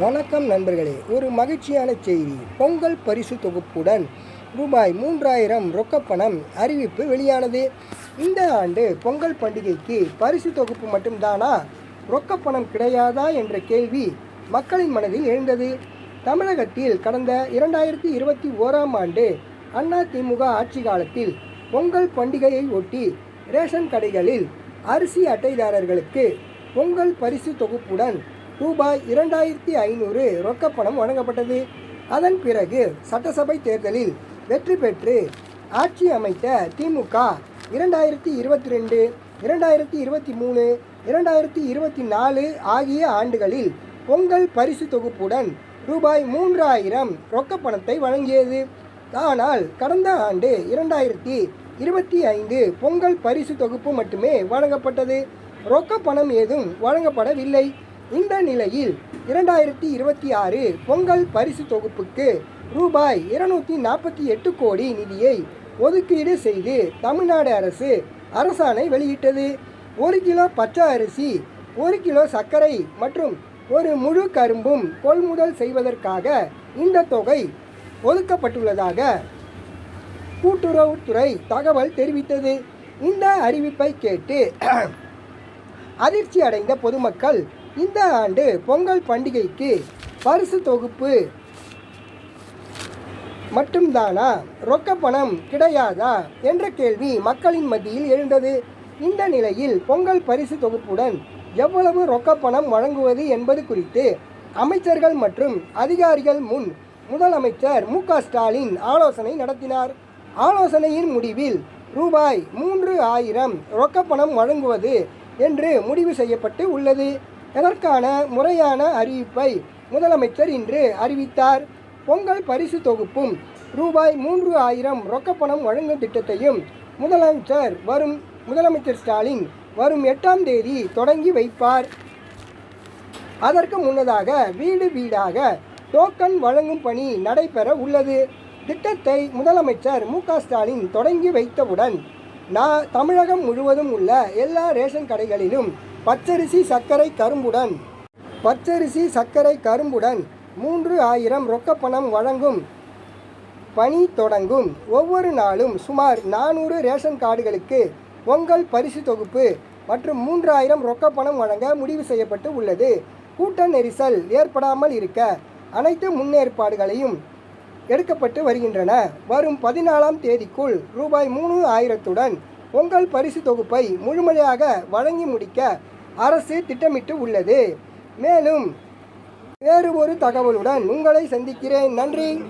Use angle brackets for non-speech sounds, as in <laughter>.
வணக்கம் நண்பர்களே ஒரு மகிழ்ச்சியான செய்தி. பொங்கல் பரிசு தொகுப்புடன் ரூபாய் மூன்றாயிரம் ரொக்கப்பணம் அறிவிப்பு வெளியானது. இந்த ஆண்டு பொங்கல் பண்டிகைக்கு பரிசு தொகுப்பு மட்டும்தானா? ரொக்கப்பணம் கிடையாதா என்ற கேள்வி மக்களின் மனதில் எழுந்தது. தமிழகத்தில் கடந்த இரண்டாயிரத்தி இருபத்தி ஓராம் ஆண்டு அண்ணா திமுக ஆட்சி காலத்தில் பொங்கல் பண்டிகையை ஒட்டி ரேஷன் கடைகளில் அரிசி அட்டைதாரர்களுக்கு பொங்கல் பரிசு தொகுப்புடன் ரூபாய் இரண்டாயிரத்தி ஐநூறு ரொக்கப்பணம் வழங்கப்பட்டது. அதன் பிறகு சட்டசபை தேர்தலில் வெற்றி பெற்று ஆட்சி அமைத்த திமுக இரண்டாயிரத்தி இருபத்தி ரெண்டு இரண்டாயிரத்தி இருபத்தி மூணு இரண்டாயிரத்தி இருபத்தி நாலு ஆகிய ஆண்டுகளில் பொங்கல் பரிசு தொகுப்புடன் ரூபாய் மூன்றாயிரம் ரொக்கப்பணத்தை வழங்கியது. ஆனால் கடந்த ஆண்டு இரண்டாயிரத்தி இருபத்தி ஐந்து பொங்கல் பரிசு தொகுப்பு மட்டுமே வழங்கப்பட்டது. ரொக்க பணம் ஏதும் வழங்கப்படவில்லை. இந்த நிலையில் இரண்டாயிரத்தி இருபத்தி ஆறு பொங்கல் பரிசு தொகுப்புக்கு ரூபாய் இருநூற்றி நாற்பத்தி எட்டு கோடி நிதியை ஒதுக்கீடு செய்து தமிழ்நாடு அரசு அரசாணை வெளியிட்டது. ஒரு கிலோ பச்சை அரிசி ஒரு கிலோ சர்க்கரை மற்றும் ஒரு முழு கரும்பும் கொள்முதல் செய்வதற்காக இந்த தொகை ஒதுக்கப்பட்டுள்ளதாக கூட்டுறவுத்துறை தகவல் தெரிவித்தது. இந்த அறிவிப்பை கேட்டு <clears throat> அதிர்ச்சி அடைந்த பொதுமக்கள் இந்த ஆண்டு பொங்கல் பண்டிகைக்கு பரிசு தொகுப்பு மட்டும்தானா? ரொக்க பணம் கிடையாதா? என்ற கேள்வி மக்களின் மத்தியில் எழுந்தது. இந்த நிலையில் பொங்கல் பரிசு தொகுப்புடன் எவ்வளவு ரொக்க பணம் வழங்குவது என்பது குறித்து அமைச்சர்கள் மற்றும் அதிகாரிகள் முன் முதலமைச்சர் மு ஸ்டாலின் ஆலோசனை நடத்தினார். ஆலோசனையின் முடிவில் ரூபாய் மூன்று ஆயிரம் ரொக்கப்பணம் வழங்குவது என்று முடிவு செய்யப்பட்டு உள்ளது. இதற்கான முறையான அறிவிப்பை முதலமைச்சர் இன்று அறிவித்தார்? பொங்கல் பரிசு தொகுப்பும் ரூபாய் மூன்று ஆயிரம் ரொக்கப்பணம் வழங்கும் திட்டத்தையும் முதலமைச்சர் வரும் முதலமைச்சர் ஸ்டாலின் வரும் எட்டாம் தேதி தொடங்கி வைப்பார். அதற்கு முன்னதாக வீடு வீடாக டோக்கன் வழங்கும் பணி நடைபெற உள்ளது. திட்டத்தை முதலமைச்சர் மு ஸ்டாலின் தொடங்கி வைத்தவுடன் நான் தமிழகம் முழுவதும் உள்ள எல்லா ரேஷன் கடைகளிலும் பச்சரிசி சர்க்கரை கரும்புடன். பச்சரிசி சர்க்கரை கரும்புடன் மூன்று ஆயிரம் ரொக்கப்பணம் வழங்கும் பணி தொடங்கும். ஒவ்வொரு நாளும் சுமார் நானூறு ரேஷன் கார்டுகளுக்கு பொங்கல் பரிசு தொகுப்பு மற்றும் மூன்றாயிரம் ரொக்கப்பணம் வழங்க முடிவு செய்யப்பட்டு உள்ளது. கூட்ட நெரிசல் ஏற்படாமல் இருக்க அனைத்து முன்னேற்பாடுகளையும் எடுக்கப்பட்டு வருகின்றன. வரும் பதினாலாம் தேதிக்குள் ரூபாய் மூணு ஆயிரத்துடன் உங்கள் பரிசு தொகுப்பை முழுமையாக வழங்கி முடிக்க அரசு திட்டமிட்டு உள்ளது. மேலும் வேறு ஒரு தகவலுடன் உங்களை சந்திக்கிறேன். நன்றி.